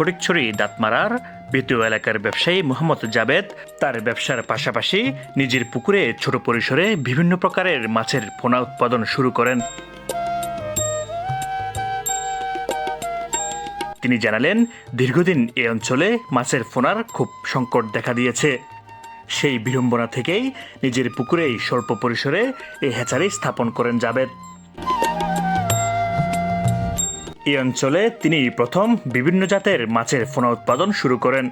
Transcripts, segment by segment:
ফটিকছড়ি দাঁতমারার বেতুয়া এলাকার ব্যবসায়ী মোহাম্মদ জাবেদ তার ব্যবসার পাশাপাশি নিজের পুকুরে ছোট পরিসরে বিভিন্ন প্রকারের মাছের পোনা উৎপাদন শুরু করেন। তিনি জানালেন, দীর্ঘদিন এই অঞ্চলে মাছের ফোনার খুব সংকট দেখা দিয়েছে। সেই বিড়ম্বনা থেকেই নিজের পুকুরেই স্বল্প পরিসরে এই হ্যাচারি স্থাপন করেন জাবেদ। এই অঞ্চলে তিনি প্রথম বিভিন্ন জাতের মাছের ফোনা উৎপাদন শুরু করেন।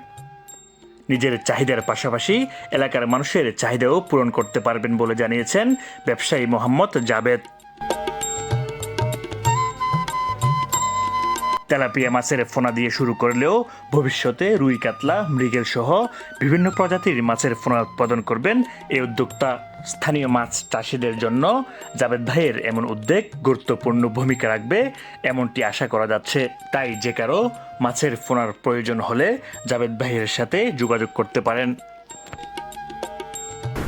নিজের চাহিদার পাশাপাশি এলাকার মানুষের চাহিদাও পূরণ করতে পারবেন বলে জানিয়েছেন ব্যবসায়ী মোহাম্মদ জাবেদ। তেলাপিয়া মাছের ফোনা দিয়ে শুরু করলেও ভবিষ্যতে রুই কাতলা, মৃগেল সহ বিভিন্ন প্রজাতির মাছের ফোনা উৎপাদন করবেন এই উদ্যোক্তা। স্থানীয় মাছ চাষিদের জন্য জাবেদ ভাইয়ের এমন উদ্যোগ গুরুত্বপূর্ণ ভূমিকা রাখবে এমনটি আশা করা যাচ্ছে। তাই যে কারও মাছের ফোনার প্রয়োজন হলে জাবেদ ভাইয়ের সাথে যোগাযোগ করতে পারেন।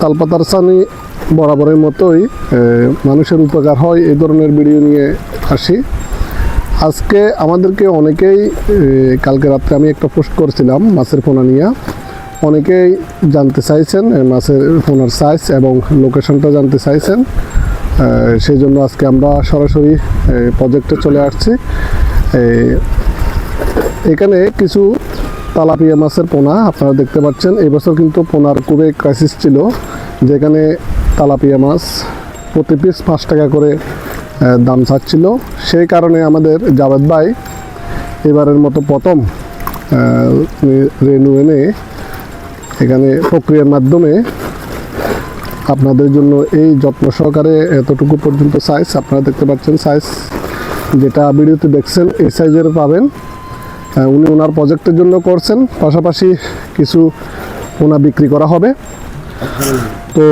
তালপাতার সানি বরাবরের মতোই মানুষের উপকার হয় এই ধরনের ভিডিও নিয়ে আসি। আজকে আমাদেরকে অনেকেই কালকে রাত্রে আমি একটা পোস্ট করছিলাম মাছের পোনা নিয়ে। অনেকেই জানতে চাইছেন মাছের পোনার সাইজ এবং লোকেশনটা জানতে চাইছেন। সেই জন্য আজকে আমরা সরাসরি প্রজেক্টে চলে আসছি। এখানে কিছু তালাপিয়া মাছের পোনা আপনারা দেখতে পাচ্ছেন। এবছর কিন্তু পোনার খুবই ক্রাইসিস ছিল, যেখানে তালাপিয়া মাছ প্রতি পিস পাঁচ টাকা করে দাম চাচ্ছিল সেই কারণে আমাদের জাভেদ ভাই এবারের মতো প্রথম রেনু এনে এখানে প্রক্রিয়ার মাধ্যমে আপনাদের জন্য এই যত্ন সহকারে এতটুকু পর্যন্ত সাইজ আপনারা দেখতে পাচ্ছেন সাইজ যেটা ভিডিওতে দেখছেন, এই সাইজের পাবেন। উনি ওনার প্রজেক্টের জন্য করছেন, পাশাপাশি কিছু ওনা বিক্রি করা হবে। তো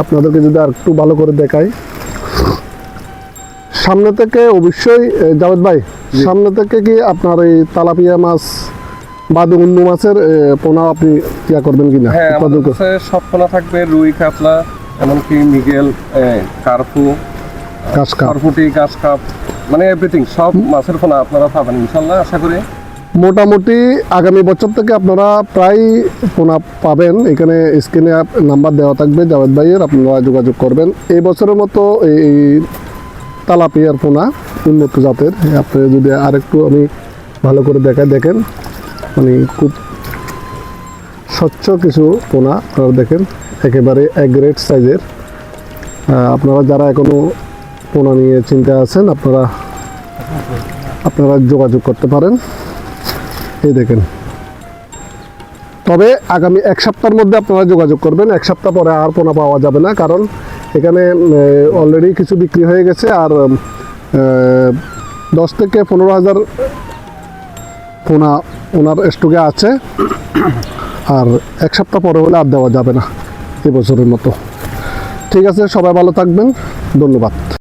আপনাদেরকে যদি আর একটু ভালো করে দেখাই। সামনে থেকে অবশ্যই জাভেদ ভাই সামনে থেকে কি আপনার এই তালাপিয়া মাছ বাদে অন্য মাছের পোনা আপনি ইয়া করবেন কিনা? হ্যাঁ আমাদের কাছে সব পোনা থাকবে রুই কাতলা এমনকি মিগেল কার্পু কাজ কাপ কার্পুটি গাছ কাপ মানে এভরিথিং সব মাছের পোনা আপনারা পাবেন ইনশাল্লাহ আশা করি। মোটামুটি আগামী বছর থেকে আপনারা প্রায় পোনা পাবেন। এখানে স্ক্রিনে নাম্বার দেওয়া থাকবে, জাভেদ ভাইয়ের, আপনারা যোগাযোগ করবেন। এই বছরের মতো এই তালাপিয়ার পোনা উন্নত জাতের। আপনি যদি আরেকটু আমি ভালো করে দেখায় দেখেন মানে খুব স্বচ্ছ কিছু পোনা আপনারা দেখেন, একেবারে এক গ্রেড সাইজের আপনারা যারা এখনও পোনা নিয়ে চিন্তা আছেন, আপনারা আপনারা যোগাযোগ করতে পারেন। এই দেখেন। তবে আগামী এক সপ্তাহের মধ্যে আপনারা যোগাযোগ করবেন। এক সপ্তাহ পরে আর পোনা পাওয়া যাবে না, কারণ এখানে অলরেডি কিছু বিক্রি হয়ে গেছে আর দশ থেকে পনেরো হাজার পোনা ওনার স্টকে আছে। আর এক সপ্তাহ পরে হলে আর দেওয়া যাবে না, এবছরের মতো। ঠিক আছে, সবাই ভালো থাকবেন। ধন্যবাদ।